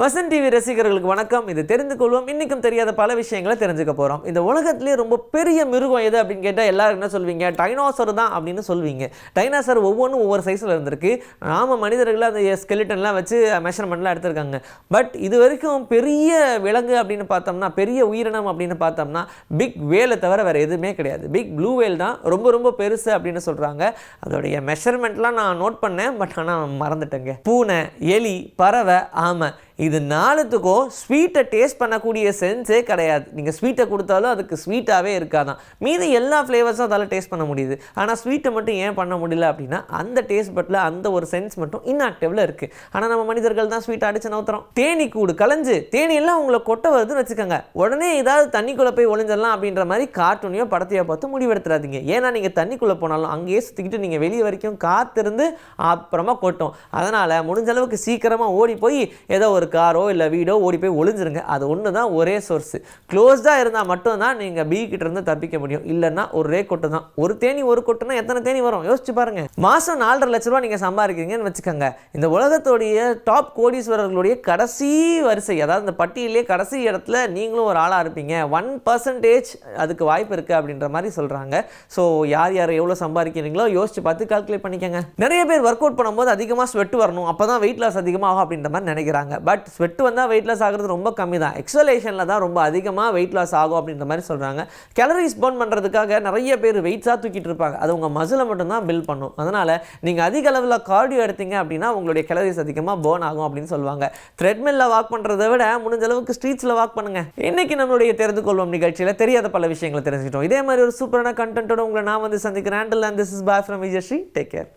Vasan TV ரசிகர்களுக்கு வணக்கம். இது தெரிந்து கொள்வோம். இன்றைக்கும் தெரியாத பல விஷயங்களை தெரிஞ்சுக்க போகிறோம் இந்த உலகத்திலே ரொம்ப பெரிய மிருகம் எது அப்படின்னு கேட்டால் எல்லாரும் என்ன சொல்வீங்க? டைனோசர் தான் அப்படின்னு சொல்வீங்க. டைனோசர் ஒவ்வொன்றும் ஒவ்வொரு சைஸில் இருந்திருக்கு. நாம மனிதர்கள் அந்த ஸ்கெலிட்டன்லாம் வச்சு மெஷர்மெண்ட்லாம் எடுத்திருக்காங்க. பட் இது வரைக்கும் பெரிய விலங்கு அப்படின்னு பார்த்தோம்னா பெரிய உயிரினம் அப்படின்னு பார்த்தோம்னா பிக் வேலை தவிர வேறு எதுவுமே கிடையாது. பிக் ப்ளூ வேல் தான் ரொம்ப ரொம்ப பெருசு அப்படின்னு சொல்கிறாங்க அதோடைய மெஷர்மெண்ட்லாம் நான் நோட் பண்ணேன். பட் ஆனால் மறந்துட்டேங்க. பூனை எலி பறவை ஆமை இது நாலுத்துக்கும் ஸ்வீட்டை டேஸ்ட் பண்ணக்கூடிய சென்ஸே கிடையாது. நீங்கள் ஸ்வீட்டை கொடுத்தாலும் அதுக்கு ஸ்வீட்டாகவே இருக்காதான். மீதி எல்லா ஃப்ளேவர்ஸும் அதால் டேஸ்ட் பண்ண முடியுது. ஆனால் ஸ்வீட்டை மட்டும் ஏன் பண்ண முடியல அப்படின்னா அந்த டேஸ்ட் பட்டில் அந்த ஒரு சென்ஸ் மட்டும் இன்ஆக்டிவில் இருக்குது ஆனால் நம்ம மனிதர்கள் தான் ஸ்வீட் அடிச்சு நவுத்துறோம். தேனி கூடு கலைஞ்சு தேனி எல்லாம் உங்களை கொட்ட வருதுன்னு வச்சுக்கோங்க. உடனே ஏதாவது தண்ணிக்குள்ளே போய் ஒளிஞ்சிடலாம் அப்படின்ற மாதிரி கார்ட்டூனையோ படத்தையோ பார்த்து முடிவெடுத்துறாதீங்க. ஏன்னா நீங்கள் தண்ணிக்குள்ளே போனாலும் அங்கேயே சுற்றிக்கிட்டு நீங்கள் வெளியே வரைக்கும் காத்திருந்து அப்புறமா கொட்டும். அதனால் முடிஞ்ச அளவுக்கு சீக்கிரமாக ஓடி போய் ஏதோ ஒரு காரோ இல்லை வீடோ ஓடி போய் ஒளிஞ்சிருங்க. அது ஒன்று தான் ஒரே சோர்ஸு க்ளோஸ்டாக இருந்தால் மட்டும்தான் நீங்கள் பி கிட்ட இருந்து தப்பிக்க முடியும். இல்லைன்னா ஒரே கொட்டு தான் ஒரு தேனி ஒரு கொட்டுனா எத்தனை தேனி வரும்? யோசிச்சு பாருங்க. மாதம் நாலரை லட்ச ரூபா நீங்கள் சம்பாதிக்கிறீங்கன்னு வச்சுக்கோங்க. இந்த உலகத்துடைய டாப் கோடீஸ்வரர்களுடைய கடைசி வரிசை அதாவது இந்த பட்டியலே கடைசி இடத்துல நீங்களும் ஒரு ஆளாக இருப்பீங்க. ஒன் பர்சன்டேஜ் அதுக்கு வாய்ப்பு இருக்குது அப்படின்ற மாதிரி சொல்கிறாங்க ஸோ யார் யார் எவ்வளோ சம்பாதிக்கிறீங்களோ யோசிச்சு பார்த்து கால்குலேட் பண்ணிக்கோங்க. நிறைய பேர் ஒர்க் அவுட் பண்ணும்போது அதிகமாக ஸ்வெட் வரணும். அப்போ தான் வெயிட் லாஸ் அதிகமாகும் அப்படின்ற மாதிரி நினைக்கிறாங்க. பட் ஸ்வெட் வந்தால் வெயிட் லாஸ் ஆகிறது ரொம்ப கம்மி தான் எக்ஸலேஷனில் தான் ரொம்ப அதிகமாக வெயிட் லாஸ் ஆகும் அப்படின்ற மாதிரி சொல்கிறாங்க கேலரிஸ் பர்ன் பண்ணுறதுக்காக நிறைய பேர் வெயிட்ஸாக தூக்கிட்டு இருப்பாங்க. அது உங்கள் மசிலை மட்டும்தான் பில்ட் பண்ணும். அதனால் நீங்கள் அதிக அளவில் கார்டியோ எடுத்தீங்க அப்படின்னா உங்களுடைய கேலரிஸ் அதிகமாக பேர்ன் ஆகும் அப்படின்னு சொல்லுவாங்க. த்ரெட்மில்ல வாக் பண்ணுறதை விட முடிஞ்ச அளவுக்கு ஸ்ட்ரீட்ஸில் வாக் பண்ணுங்கள் இன்றைக்கி நம்மளுடைய தெரிந்து கொள்வோம் நிகழ்ச்சியில் தெரியாத பல விஷயங்களை தெரிஞ்சுக்கிட்டோம். இதே மாதிரி ஒரு சூப்பரான கண்டென்ட்டோட உங்களை நான் வந்து சந்திக்கிறேன். And this is Bhai from Vijayasri take care